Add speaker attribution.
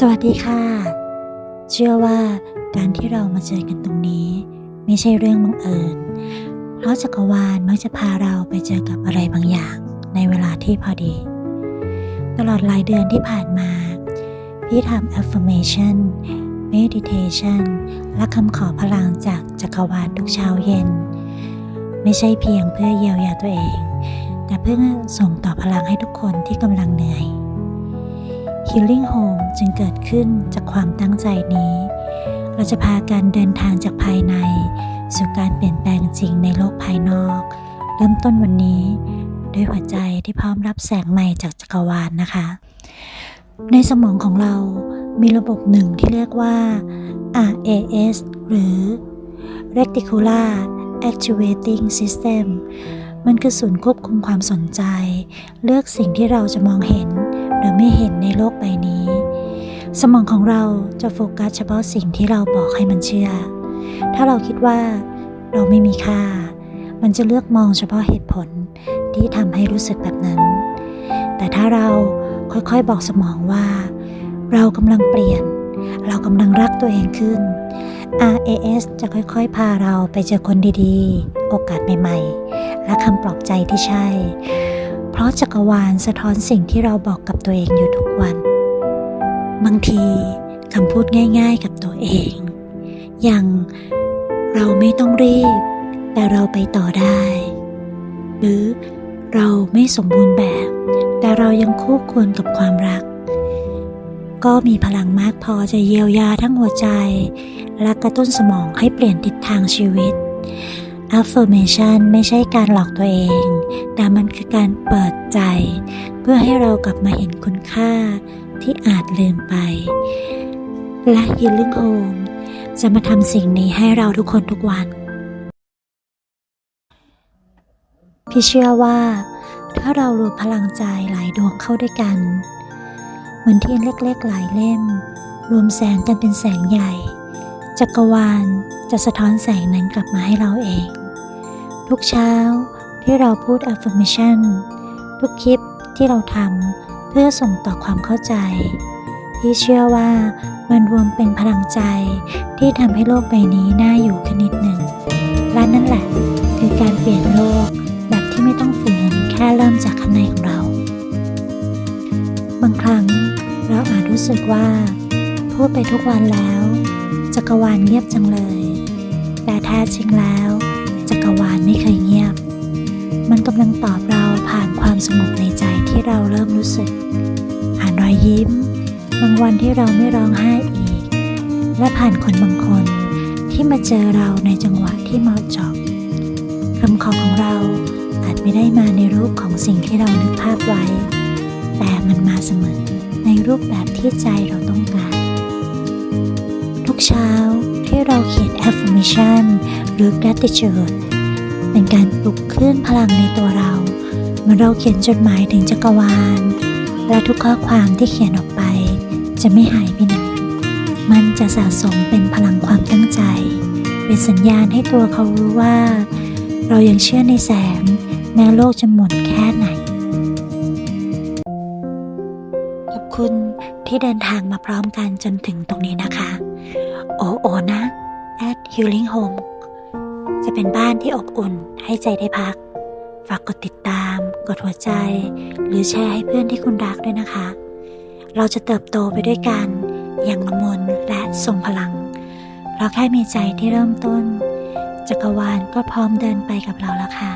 Speaker 1: สวัสดีค่ะ เชื่อว่าการที่เรามาเจอกันตรงนี้ ไม่ใช่เรื่องบังเอิญ เพราะจักรวาลมักจะพาเราไปเจอกับอะไรบางอย่าง ในเวลาที่พอดี ตลอดหลายเดือนที่ผ่านมา พี่ทำ affirmation meditation และคำขอพลังจากจักรวาลทุกเช้าเย็น ไม่ใช่เพียงเพื่อเยียวยาตัวเอง แต่เพื่อส่งต่อพลังให้ทุกคนที่กำลังเหนื่อย Healing Home จึงเกิดขึ้นจากความตั้งใจนี้ เราจะพากันเดินทางจากภายใน สู่การเปลี่ยนแปลงจริงในโลกภายนอก เริ่มต้นวันนี้ ด้วยหัวใจที่พร้อมรับแสงใหม่จากจักรวาลนะคะ ในสมองของเรามีระบบหนึ่งที่เรียกว่า RAS หรือ Reticular Activating System มันคือศูนย์ควบคุมความสนใจ เลือกสิ่งที่เราจะมองเห็น ไม่เห็นในโลกใบนี้ สมองของเราจะโฟกัสเฉพาะสิ่งที่เราบอกให้มันเชื่อ ถ้าเราคิดว่าเราไม่มีค่า มันจะเลือกมองเฉพาะเหตุผลที่ทำให้รู้สึกแบบนั้น แต่ถ้าเราค่อยๆบอกสมองว่า เรากำลังเปลี่ยน เรากำลังรักตัวเองขึ้น RAS จะค่อยๆ พาเราไปเจอคนดีๆ โอกาสใหม่ๆ และคำปลอบใจที่ใช่ เพราะจักรวาลสะท้อนสิ่งที่เราบอกกับตัวเองอยู่ทุกวัน บางทีคำพูดง่าย ๆ กับตัวเอง อย่างเราไม่ต้องรีบ แต่เราไปต่อได้ หรือเราไม่สมบูรณ์แบบ แต่เรายังคู่ควรกับความรัก ก็มีพลังมากพอจะเยียวยาทั้งหัวใจ และกระตุ้นสมองให้เปลี่ยนทิศทางชีวิต affirmation ไม่ใช่การหลอกตัวเอง แต่มันคือการเปิดใจ เพื่อให้เรากลับมาเห็นคุณค่าที่อาจลืมไป และ Healing Home จะมาทำสิ่งนี้ให้เราทุกคนทุกวัน พี่เชื่อว่า ถ้าเรารวมพลังใจหลายดวงเข้าด้วยกันเหมือนเทียนเล็กๆหลายเล่ม รวมแสงกันเป็นแสงใหญ่ จักรวาลจะสะท้อนแสงนั้นกลับมาให้เราเอง ทุกเช้า ที่เราพูด affirmation ทุกคลิปที่เราทำเพื่อส่งต่อความเข้าใจ ที่เชื่อว่ามันรวมเป็นพลังใจที่ทำให้โลกใบนี้น่าอยู่ขึ้นนิดหนึ่งและนั่นแหละคือการเปลี่ยนโลกแบบที่ไม่ต้องฝืนแค่เริ่มจากข้างในของเรา บางครั้งเราอาจรู้สึกว่า พูดไปทุกวันแล้ว จักรวาลเงียบจังเลย แต่แท้จริงแล้ว จักรวาลไม่เคยเงียบ ความสงบในใจที่เราเริ่มรู้สึก ผ่านรอยยิ้ม บางวันที่เราไม่ร้องไห้อีก และผ่านคนบางคนที่มาเจอเราในจังหวะที่เหมาะจาะคำขอของเราอาจไม่ได้มาในรูปของสิ่งที่เรานึกภาพไว้ แต่มันมาเสมอในรูปแบบที่ใจเราต้องการ ทุกเช้าที่เราเขียน affirmation หรือ gratitude เป็นการปลุกคลื่นพลังในตัวเราเมื่อเราเขียนจดหมายถึงจักรวาล และทุกข้อความที่เขียนออกไป จะไม่หายไปไหนมันจะสะสมเป็นพลังความตั้งใจ เป็นสัญญาณให้ตัวเขารู้ว่า เรายังเชื่อในแสง แม้โลกจะหมดแค่ไหน ขอบคุณที่เดินทางมาพร้อมกันจนถึงตรงนี้นะคะ โอโอนะ at healing home จะเป็นบ้านที่อบอุ่นให้ใจได้พัก ฝากกดติดตาม กดหัวใจ หรือแชร์ให้เพื่อนที่คุณรักด้วยนะคะ เราจะเติบโตไปด้วยกัน อย่างละมุนและทรงพลัง เราแค่มีใจที่เริ่มต้น จักรวาลก็พร้อมเดินไปกับเราแล้วค่ะ